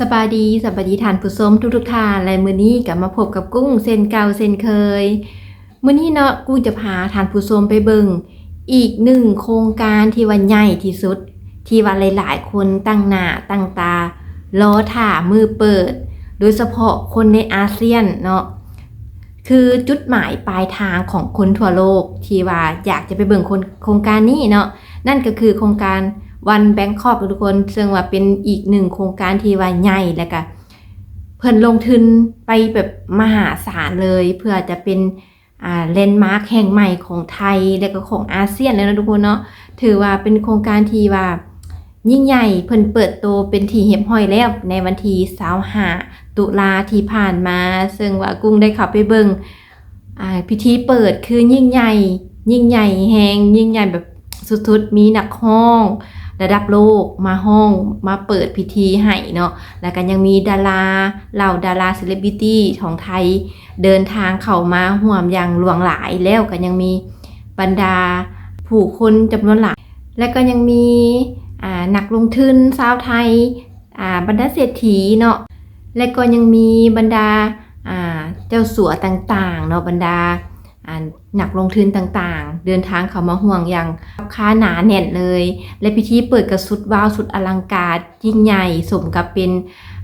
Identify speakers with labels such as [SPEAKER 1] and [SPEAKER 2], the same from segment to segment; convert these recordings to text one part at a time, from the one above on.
[SPEAKER 1] สบายดีสบายดีทานผู้ชมทุกทุกๆท่านและมื้อนี้กลับมาพบกับกุ้งเซนเก่าเซนเคยมื้อนี้เนาะกุ้งจะพาทานผู้ชมไปเบิ่งอีกหนึ่งโครงการที่ว่าใหญ่ที่สุด ที่ว่าหลายๆ คนตั้งหน้าตั้งตารอถ่ามือเปิด โดยเฉพาะคนในอาเซียนเนาะคือจุดหมายปลายทางของคนทั่วโลกที่ว่าอยากจะไปเบิ่งคนโครงการนี้เนาะนั่นก็คือโครงการ วันแบงคอกทุกคนซึ่งว่าเป็นอีกหนึ่งโครงการที่ว่าใหญ่แล้วก็เพิ่นลงทุนไปแบบมหาศาลเลย เพื่อจะเป็นอ่าแลนด์มาร์คแห่งใหม่ของไทยและก็ของอาเซียนเลยนะทุกคนเนาะถือว่าเป็นโครงการที่ว่ายิ่งใหญ่เพิ่นเปิดตัวเป็นทีเหียบห้อยแล้วในวันที่25ตุลาที่ผ่านมา ซึ่งว่ากุ้งได้เข้าไปเบิ่งอ่าพิธีเปิดคือยิ่งใหญ่ ยิ่งใหญ่แฮงยิ่งใหญ่แบบสุดๆมีนักห้อง ระดับโลกมาห้องมาเปิดพิธีให้เนาะแล้วก็ยังมีดาราเหล่าดาราเซเลบริตี้ของไทย เดินทางเข้ามาห่วมอย่างหลวงหลายแล้วก็ยังมีบรรดาผู้คนจำนวนหลาย และก็ยังมีอ่านักลงทุนชาวไทยอ่าบรรดาเศรษฐีเนาะและก็ยังมีบรรดาอ่าเจ้าสัวต่างๆเนาะบรรดา อ่านักลงทุนต่างๆ เดินทางเขามาห่วงอย่างค้าหนาแน่นเลย และพิธีเปิดกระสุดว้าวสุดอลังการยิ่งใหญ่สมกับเป็น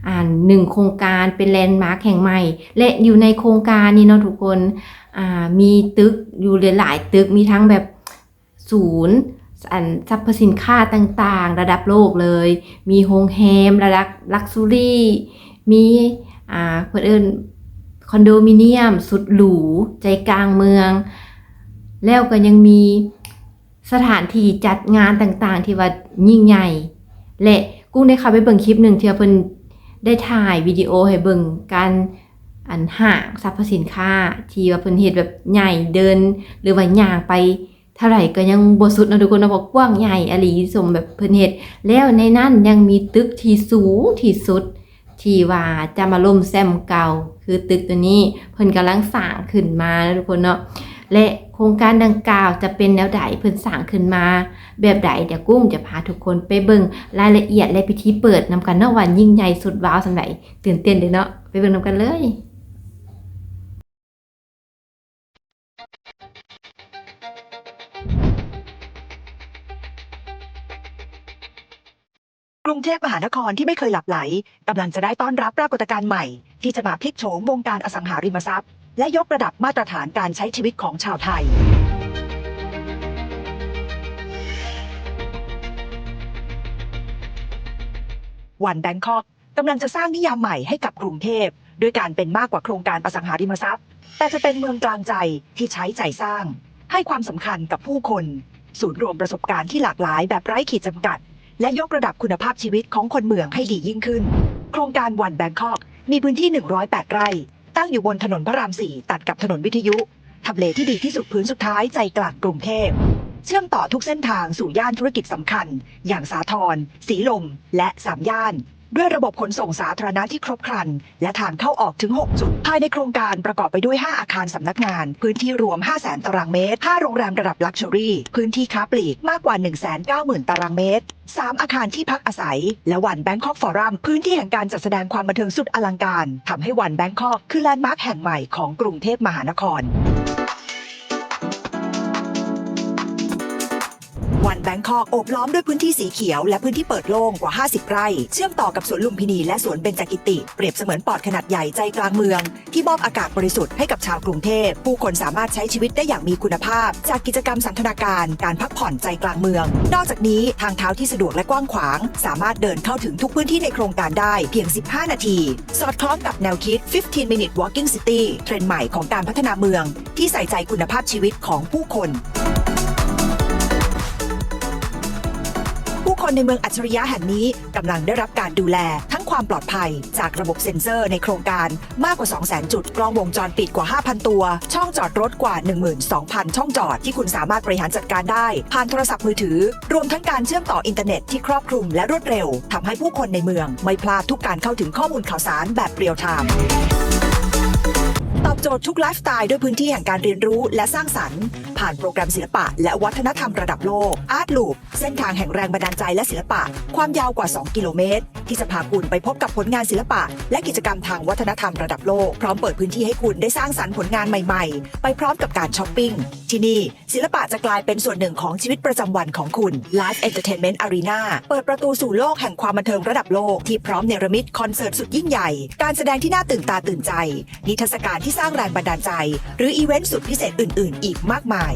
[SPEAKER 1] อ่าหนึ่งโครงการเป็นแลนด์มาร์คแห่งใหม่ และอยู่ในโครงการนี้เนาะทุกคนอ่ามีตึกอยู่หลายตึกมีทั้งแบบศูนย์อันสรรพสินค้าต่างๆ ระดับโลกเลย มีโรงแรมระดับลักซ์ซูรี่ มีอ่าเพื่อนเอิ้น คอนโดมิเนียม สุดหรู ใจกลางเมือง แล้วก็ยังมีสถานที่จัดงานต่างๆ ที่ว่ายิ่งใหญ่และกุ้งได้เข้าไปเบิ่งคลิปหนึ่งที่ว่าเพิ่นได้ถ่ายวิดีโอให้เบิ่งการอันห้างสรรพสินค้า ที่ว่าเพิ่นเฮ็ดแบบใหญ่เดิน หรือว่าย่างไปเท่าไหร่ก็ยังบ่สุดนะทุกคนนะบอกกว้างใหญ่อลีสมแบบเพิ่นเฮ็ดแล้วในนั้นยังมีตึกที่สูงที่สุด ที่ว่าจะมาล่มแซมเก่า คือตึกตัวนี้เพิ่นกำลังสร้างขึ้นมานะทุกคนเนาะและโครงการดังกล่าวจะเป็นแนวใดเพิ่นสร้างขึ้นมา แบบใดเดี๋ยวกุ้งจะพาทุกคนไปเบิ่งรายละเอียดและพิธีเปิดนำกันเนาะวันยิ่งใหญ่สุดว้าวสำหรับตื่นเต้นเด้อเนาะไปเบิ่งนำกันเลย
[SPEAKER 2] กรุงเทพมหานครที่ไม่เคยหลับไหลกำลังจะได้ต้อนรับปรากฏการณ์ใหม่ ที่จะมาพลิกโฉมวงการอสังหาริมทรัพย์ และยกระดับมาตรฐานการใช้ชีวิตของชาวไทย วันแบงคอกกำลังจะสร้างนิยามใหม่ให้กับกรุงเทพด้วยการเป็นมากกว่าโครงการอสังหาริมทรัพย์ แต่จะเป็นเมืองกลางใจที่ใช้ใจสร้าง ให้ความสำคัญกับผู้คน ศูนย์รวมประสบการณ์ที่หลากหลายแบบไร้ขีดจำกัด และยกระดับคุณภาพชีวิตของคนเมืองให้ดียิ่งขึ้น โครงการวันแบงคอก มีพื้นที่ 108 ไร่ ตั้งอยู่บนถนนพระราม4ตัดกับถนนวิทยุทำเลที่ดีที่สุดพื้นสุดท้ายใจกลางกรุงเทพเชื่อมต่อทุกเส้นทางสู่ย่านธุรกิจสำคัญ อย่างสาทรสีลม และสามย่าน ด้วยระบบขนส่งสาธารณะที่ครบครัน และทางเข้าออกถึง 6 จุด ภายในโครงการประกอบไปด้วย 5 อาคารสำนักงาน พื้นที่รวม500,000ตารางเมตร 5 โรงแรมระดับลักชัวรี่ พื้นที่ค้าปลีกมากกว่า 190,000 ตารางเมตร 3 อาคารที่พักอาศัย และวันแบงคอกฟอรัมพื้นที่แห่งการจัดแสดงความบันเทิงสุดอลังการทำให้วันแบงคอกคือแลนด์มาร์คแห่งใหม่ของกรุงเทพมหานคร แบงคอกโอบล้อมด้วยพื้นที่สีเขียวและพื้นที่เปิดโล่งกว่า 50 ไร่ เชื่อมต่อกับสวนลุมพินีและสวนเบญจกิติ เปรียบเสมือนปอดขนาดใหญ่ใจกลางเมือง ที่มอบอากาศบริสุทธิ์ให้กับชาวกรุงเทพ ผู้คนสามารถใช้ชีวิตได้อย่างมีคุณภาพ จากกิจกรรมสันทนาการ การพักผ่อนใจกลางเมือง นอกจากนี้ทางเท้าที่สะดวกและกว้างขวาง สามารถเดินเข้าถึงทุกพื้นที่ในโครงการได้เพียง 15 นาที สอดคล้องกับแนวคิด 15 minute walking city เทรนด์ใหม่ของการพัฒนาเมือง ที่ใส่ใจคุณภาพชีวิตของผู้คน ผู้คนในเมืองอัจฉริยะแห่งนี้กำลังได้รับการดูแล ทั้งความปลอดภัย จากระบบเซ็นเซอร์ในโครงการมากกว่า 200,000 จุด กล้องวงจรปิดกว่า 5,000 ตัว ช่องจอดรถกว่า 12,000 ช่องจอดที่คุณสามารถบริหารจัดการได้ ผ่านโทรศัพท์มือถือ รวมทั้งการเชื่อมต่ออินเทอร์เน็ตที่ครอบคลุมและรวดเร็วทำให้ผู้คนในเมืองไม่พลาดทุกการเข้าถึงข้อมูลข่าวสารแบบเรียลไทม์ โจทย์ทุกไลฟ์สไตล์ด้วยพื้นที่แห่งการเรียนรู้และสร้างสรรค์ ผ่านโปรแกรมศิลปะ และวัฒนธรรมระดับโลก Art Loop เส้นทางแห่งแรงบันดาลใจและศิลปะ ความยาวกว่า 2 กิโลเมตร ที่จะพาคุณไปพบกับผลงานศิลปะ และกิจกรรมทางวัฒนธรรมระดับโลก พร้อมเปิดพื้นที่ให้คุณได้สร้างสรรค์ผลงานใหม่ๆ ไปพร้อมกับการช้อปปิ้งที่นี่ ศิลปะจะกลายเป็นส่วนหนึ่งของชีวิตประจำวันของคุณ Live Entertainment Arena เปิดประตูสู่โลกแห่งความบันเทิงระดับโลกที่พร้อมเนรมิตคอนเสิร์ตสุดยิ่งใหญ่ การแสดงที่น่าตื่นตาตื่นใจ นิทรรศการที่สร้างแรงบันดาลใจ หรืออีเวนต์สุดพิเศษอื่น ๆ อีกมากมาย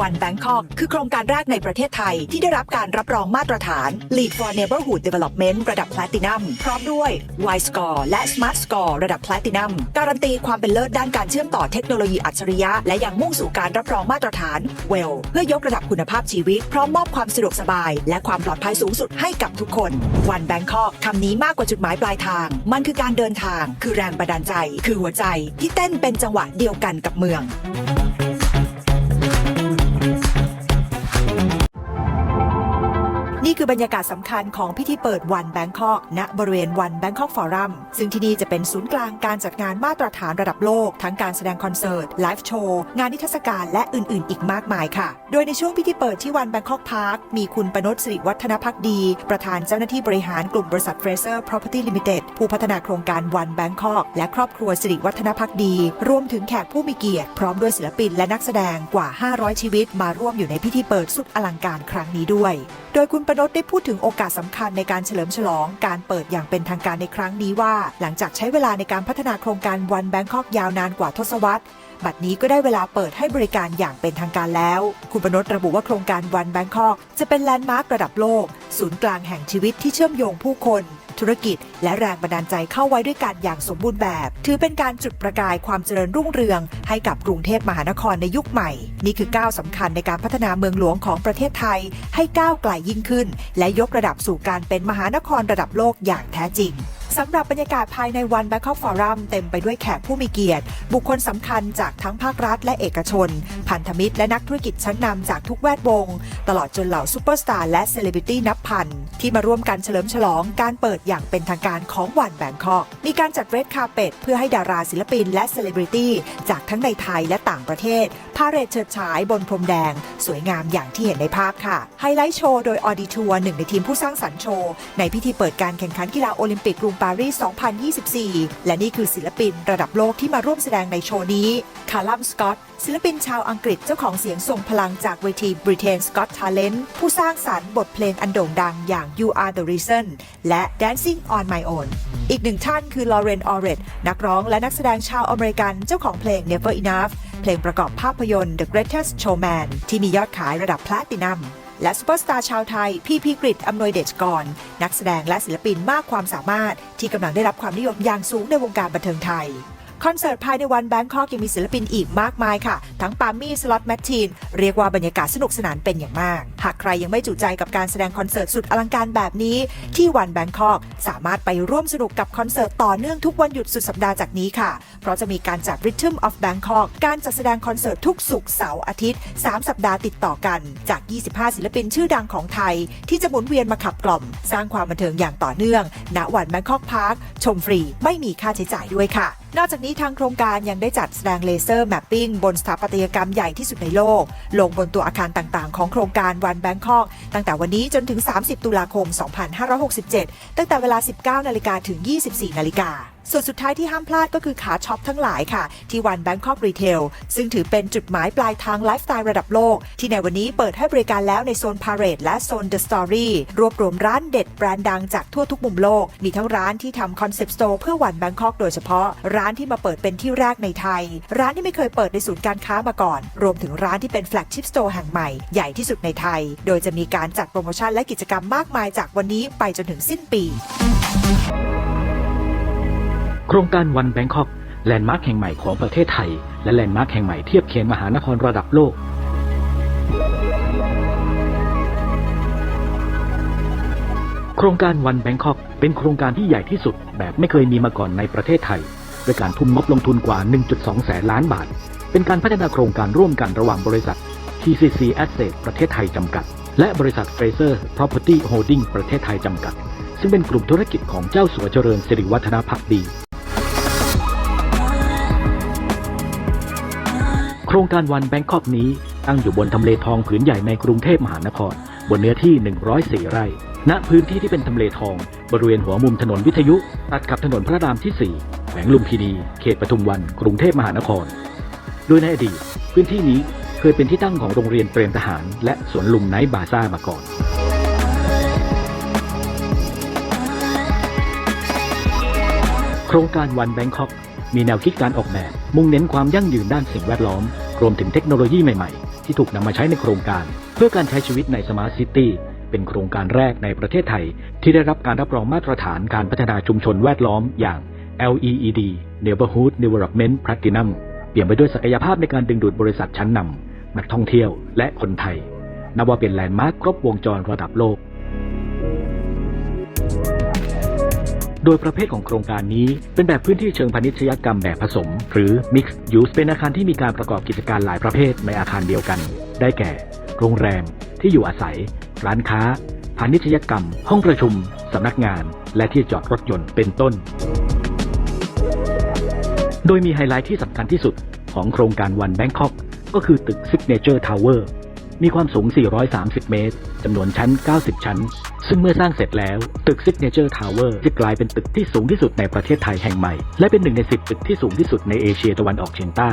[SPEAKER 2] วันแบงคอกคือโครงการแรกในประเทศไทย ที่ได้รับการรับรองมาตรฐาน Lead for Neighborhood Development ระดับ Platinum พร้อมด้วย Y Score และ Smart Score ระดับ Platinum การันตีความเป็นเลิศด้านการเชื่อมต่อเทคโนโลยีอัจฉริยะ และยังมุ่งสู่การรับรองมาตรฐาน WELL เพื่อยกระดับคุณภาพชีวิต พร้อมมอบความสะดวกสบาย และความปลอดภัยสูงสุดให้กับทุกคนวันแบงคอกคำนี้มากกว่าจุดหมายปลายทาง มันคือการเดินทาง คือแรงบันดาลใจ คือหัวใจ ที่เต้นเป็นจังหวะเดียวกันกับเมือง นี่คือบรรยากาศสำคัญของพิธีเปิดวันแบงคอกณบริเวณวันแบงคอกฟอรัมซึ่งที่นี่จะเป็นศูนย์กลางการจัดงานมาตรฐานระดับโลก ทั้งการแสดงคอนเสิร์ต ไลฟ์โชว์ งานนิทรรศการและอื่น ๆ อีกมากมายค่ะ โดยในช่วงพิธีเปิดที่วันแบงคอกพาร์คมีคุณปนศสิริวัฒนพักดี ประธานเจ้าหน้าที่บริหารกลุ่มบริษัทเฟรเซอร์ Property Limited ผู้พัฒนาโครงการวันแบงคอกและครอบครัวสิริวัฒนพักดี รวมถึงแขกผู้มีเกียรติพร้อมด้วยศิลปินและนักแสดงกว่า 500 ชีวิต มาร่วมอยู่ในพิธีเปิดสุดอลังการครั้งนี้ด้วย โดยคุณประนตได้พูดถึงโอกาสสำคัญในการเฉลิมฉลองการเปิดอย่างเป็นทางการในครั้งนี้ว่า หลังจากใช้เวลาในการพัฒนาโครงการวันแบงคอกยาวนานกว่าทศวรรษ บัดนี้ก็ได้เวลาเปิดให้บริการอย่างเป็นทางการแล้ว คุณประนตระบุว่าโครงการวันแบงคอกจะเป็นแลนด์มาร์กระดับโลก ศูนย์กลางแห่งชีวิตที่เชื่อมโยงผู้คน ธุรกิจ และแรงบันดาลใจเข้าไว้ด้วยกันอย่างสมบูรณ์แบบ ถือเป็นการจุดประกายความเจริญรุ่งเรือง ให้กับกรุงเทพมหานครในยุคใหม่ นี่คือก้าวสำคัญในการพัฒนาเมืองหลวงของประเทศไทย ให้ก้าวไกลยิ่งขึ้น และยกระดับสู่การเป็นมหานครระดับโลกอย่างแท้จริง สำหรับบรรยากาศภายในวัน Bangkok Forum เต็มไปด้วยแขกผู้มีเกียรติ บุคคลสำคัญจากทั้งภาครัฐและเอกชน พันธมิตรและนักธุรกิจชั้นนำจากทุกแวดวง ตลอดจนเหล่าซูเปอร์สตาร์และเซเลบริตี้นับพัน ที่มาร่วมกันเฉลิมฉลองการเปิดอย่างเป็นทางการของวันแบงคอกมีการจัดเรดคาเ e ตเพื่อให้ดาราศิลปินและเซเลบริตี้จากทั้งในไทยและต่างประเทศพาเรดเฉิดฉายบนพรมแดง สวยงามอย่างที่เห็นในภาพค่ะไฮไลท์โชว์โดยออดิทัวร์หนึ่งในทีมผู้สร้างสรรค์โชว์ในพิธีเปิดการแข่งขันกีฬาโอลิมปิกกรุงปารีส 2024 และนี่คือศิลปินระดับโลกที่มาร่วมแสดงในโชว์นี้ คาร์ลัมสกอตศิลปินชาวอังกฤษเจ้าของเสียงทรงพลังจากเวที Britain Got Talent ผู้สร้างสรรค์บทเพลงอันโด่งดังอย่าง You Are the Reason และ Dancing on My Own อีกหนึ่งท่านคือลอเรนออเรตนักร้องและนักแสดงชาวอเมริกันเจ้าของเพลง Never Enough เพลงประกอบภาพยนตร์ The Greatest Showman ที่มียอดขายระดับแพลตินัม และซูเปอร์สตาร์ชาวไทย พี่พีกริตอำนวยเดชกร นักแสดงและศิลปินมากความสามารถที่กำลังได้รับความนิยมอย่างสูงในวงการบันเทิงไทย คอนเสิร์ตภายในวันแบงคอกยังมีศิลปินอีกมากมายค่ะ ทั้งปามี่สล็อตแมททีนเรียกว่าบรรยากาศสนุกสนานเป็นอย่างมาก หากใครยังไม่จุใจกับการแสดงคอนเสิร์ตสุดอลังการแบบนี้ ที่วันแบงคอกสามารถไปร่วมสนุกกับคอนเสิร์ตต่อเนื่องทุกวันหยุดสุดสัปดาห์จากนี้ค่ะ เพราะจะมีการจัด Rhythm of Bangkok การจัดแสดงคอนเสิร์ตทุกศุกเสาร์อาทิตย์ 3 สัปดาห์ติดต่อกัน จาก 25 ศิลปินชื่อดังของไทย ที่จะหมุนเวียนมาขับกล่อม สร้างความบันเทิงอย่างต่อเนื่องณวันแบงคอกพาร์คชมฟรีไม่มีค่าใช้จ่ายด้วยค่ะ นอกจากนี้ทางโครงการยังได้จัดแสดงเลเซอร์แมปปิ้งบนสถาปัตยกรรมใหญ่ที่สุดในโลก ลงบนตัวอาคารต่างๆ ของโครงการวันแบงคอกตั้งแต่วันนี้จนถึง 30 ตุลาคม 2567 ตั้งแต่เวลา 19 นาฬิกาถึง 24 นาฬิกา ส่วนสุดท้ายที่ห้ามพลาดก็คือขาช็อปทั้งหลายค่ะ ที่วัน Bangkok Retail ซึ่งถือเป็นจุดหมายปลายทางไลฟ์สไตล์ระดับโลก ที่ในวันนี้เปิดให้บริการแล้วในโซน Parade และโซน The Story รวบรวมร้านเด็ดแบรนด์ดังจากทั่วทุกมุมโลก มีทั้งร้านที่ทำคอนเซปต์สโตร์เพื่อวัน Bangkok โดยเฉพาะ ร้านที่มาเปิดเป็นที่แรกในไทย ร้านที่ไม่เคยเปิดในศูนย์การค้ามาก่อน รวมถึงร้านที่เป็นแฟลกชิพสโตร์แห่งใหม่ใหญ่ที่สุดในไทย โดยจะมีการจัดโปรโมชั่นและกิจกรรมมากมายจากวันนี้ไปจนถึงสิ้นปี
[SPEAKER 3] โครงการวันแบงคอกแลนด์มาร์คแห่งใหม่ของประเทศไทย และแลนด์มาร์คแห่งใหม่เทียบเคียงมหานครระดับโลก โครงการวันแบงคอกเป็นโครงการที่ใหญ่ที่สุดแบบไม่เคยมีมาก่อนในประเทศไทยด้วยการทุ่มงบลงทุนกว่า 1.2 แสนล้านบาท เป็นการพัฒนาโครงการร่วมกันระหว่างบริษัท TCC Asset ประเทศไทยจำกัด และบริษัท Fraser Property Holding ประเทศไทยจำกัด ซึ่งเป็นกลุ่มธุรกิจของเจ้าสัวเจริญสิริวัฒนพักดี โครงการวันแบงคอกนี้ตั้งอยู่บนทำเลทองผืนใหญ่ในกรุงเทพมหานคร บนเนื้อที่ 104 ไร่ ณ พื้นที่ที่เป็นทำเลทอง บริเวณหัวมุมถนนวิทยุ ตัดกับถนนพระรามที่ 4 แขวงลุมพินี เขตปทุมวัน กรุงเทพมหานคร โดยในอดีต พื้นที่นี้เคยเป็นที่ตั้งของโรงเรียนเตรียมทหาร และสวนลุมไนท์บาซ่ามาก่อนโครงการวันแบงคอก มีแนวคิดการออกแบบ มุ่งเน้นความยั่งยืนด้านสิ่งแวดล้อม รวมถึงเทคโนโลยีใหม่ๆ ที่ถูกนำมาใช้ในโครงการ เพื่อการใช้ชีวิตในสมาร์ทซิตี้เป็นโครงการแรกในประเทศไทย ที่ได้รับการรับรองมาตรฐานการพัฒนาชุมชนแวดล้อมอย่าง LEED Neighborhood Development Platinum เปลี่ยนไปด้วยศักยภาพในการดึงดูดบริษัทชั้นนำนักท่องเที่ยวและคนไทยนับว่าเป็นแลนด์มาร์คครบวงจรระดับโลก โดยประเภทของโครงการนี้ เป็นแบบพื้นที่เชิงพาณิชยกรรมแบบผสม หรือ Mixed Use เป็นอาคารที่มีการประกอบกิจการหลายประเภทในอาคารเดียวกัน ได้แก่ โรงแรม ที่อยู่อาศัย ร้านค้า พาณิชยกรรม ห้องประชุม สำนักงาน และที่จอดรถยนต์เป็นต้น โดยมีไฮไลท์ที่สำคัญที่สุดของโครงการวันแบงคอกก็คือตึก Signature Tower มีความสูง 430 เมตร จำนวนชั้น 90 ชั้น ซึ่งเมื่อสร้างเสร็จแล้ว ตึก Signature Tower จะกลายเป็นตึกที่สูงที่สุดในประเทศไทยแห่งใหม่ และเป็นหนึ่งใน 10 ตึกที่สูงที่สุดในเอเชียตะวันออกเฉียงใต้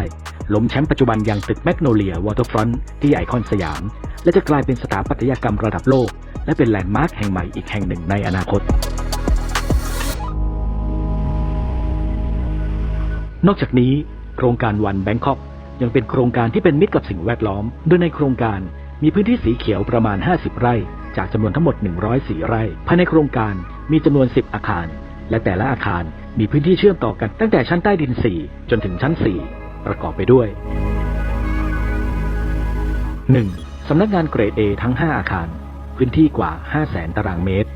[SPEAKER 3] ล้มแชมป์ปัจจุบันอยังตึกแมกโนเลียวอเตอร์ฟรอนต์ที่ไอคอนสยาม และจะกลายเป็นสถาปัตยกรรมระดับโลก และเป็นแลนด์มาร์คแห่งใหม่อีกแห่งหนึ่งในอนาคตนอกจากนี้โครงการวันแบงคอกยังเป็นโครงการที่เป็นมิตรกับสิ่งแวดล้อม โดยในโครงการมีพื้นที่สีเขียวประมาณ 50 ไร่ จากจำนวนทั้งหมด 104 ไร่ ภายในโครงการมีจำนวน 10 อาคาร และแต่ละอาคารมีพื้นที่เชื่อมต่อกันตั้งแต่ชั้นใต้ดิน 4 จนถึงชั้น 4 ประกอบไปด้วย 1. สำนักงานเกรด A ทั้ง 5 อาคาร พื้นที่กว่า 500,000 ตารางเมตร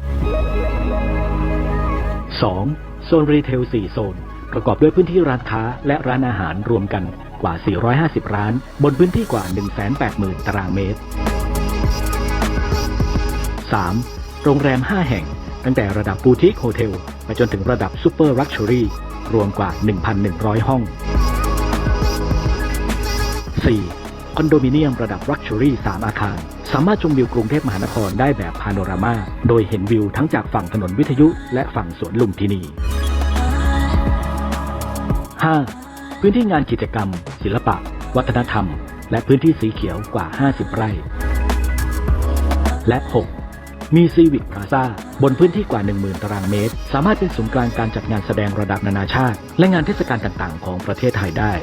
[SPEAKER 3] 2. โซนรีเทล 4 โซน ประกอบด้วยพื้นที่ร้านค้าและร้านอาหารรวมกันกว่า 450 ร้าน บนพื้นที่กว่า 180,000 ตารางเมตร 3. โรงแรม 5 แห่ง ตั้งแต่ระดับบูติกโฮเทลไปจนถึงระดับซูเปอร์ลักชัวรี่รวมกว่า 1,100 ห้อง 4. คอนโดมิเนียมระดับลักชัวรี่ 3 อาคาร สามารถชมวิวกรุงเทพมหานครได้แบบพาโนรามา โดยเห็นวิวทั้งจากฝั่งถนนวิทยุ และฝั่งสวนลุมพินี 5. พื้นที่งานกิจกรรม ศิลปะ วัฒนธรรม และพื้นที่สีเขียวกว่า 50 ไร่ และ 6. มีซีวิ c พลาซาบนพื้นที่กว่า 10,000 ตารางเมตร สามารถเป็นศูนย์กลางการจัดงานแสดงระดับนานาชาติ และงานเทศกาลต่างๆ ของประเทศไทยได้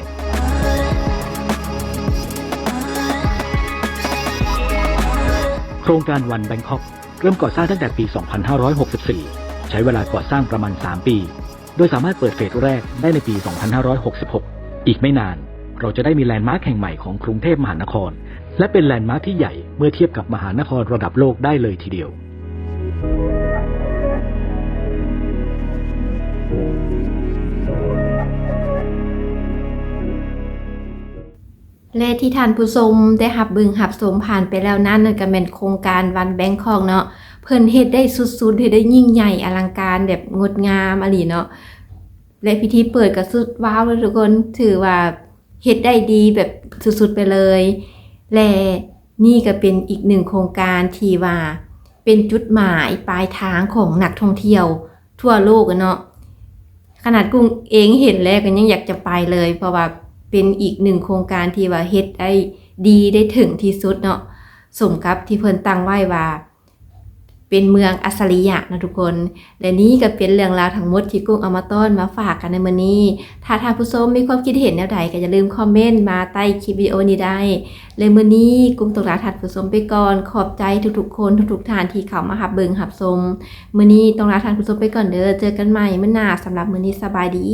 [SPEAKER 3] โครงการวันแบงคอกเริ่มก่อสร้างตั้งแต่ปี 2564 ใช้เวลาก่อสร้างประมาณ 3 ปี โดยสามารถเปิดเฟสแรกได้ในปี 2566 อีกไม่นาน เราจะได้มีแลนด์มาร์คแห่งใหม่ของกรุงเทพมหานคร และเป็นแลนด์มาร์คที่ใหญ่เมื่อเทียบกับมหานครระดับโลกได้เลยทีเดียว
[SPEAKER 1] และที่ท่านผู้ชมได้หับบึงหับสมผ่านไปแล้วนั้นนั่นก็เป็นโครงการวันแบงคอกเนาะเพิ่นเฮ็ดได้สุดๆเฮ็ดได้ยิ่งใหญ่อลังการแบบงดงามอะลีเนาะและพิธีเปิดก็สุดว้าวเลยทุกคนถือว่าเฮ็ดได้ดีแบบสุดๆไปเลย และนี่ก็เป็นอีกหนึ่งโครงการที่ว่า เป็นจุดหมายปลายทางของนักท่องเที่ยว ทั่วโลกเนาะขนาดกุ้งเองเห็นแล้วก็ยังอยากจะไปเลย เพราะว่าเป็นอีกหนึ่งโครงการที่ว่าเฮ็ดได้ดีได้ถึงที่สุดเนาะสมกับที่เพิ่นตั้งไว้ว่า เป็นเมืองอัศริยะนะทุกคน และนี่ก็เป็นเรื่องราวทั้งหมดที่กุ้งเอามาต้อนมาฝากกันในมื้อนี้ ถ้าท่านผู้ชมมีความคิดเห็นแนวใดก็อย่าลืมคอมเมนต์มาใต้คลิปวิดีโอนี้ได้เลยมื้อนี้กุ้งต้องลาท่านผู้ชมไปก่อน ขอบใจทุกๆ คนทุกๆท่านที่เข้ามาหับเบิงหับชมมื้อนี้ต้องลาท่านผู้ชมไปก่อนเด้อ เจอกันใหม่มื้อหน้าสำหรับมื้อนี้สบายดี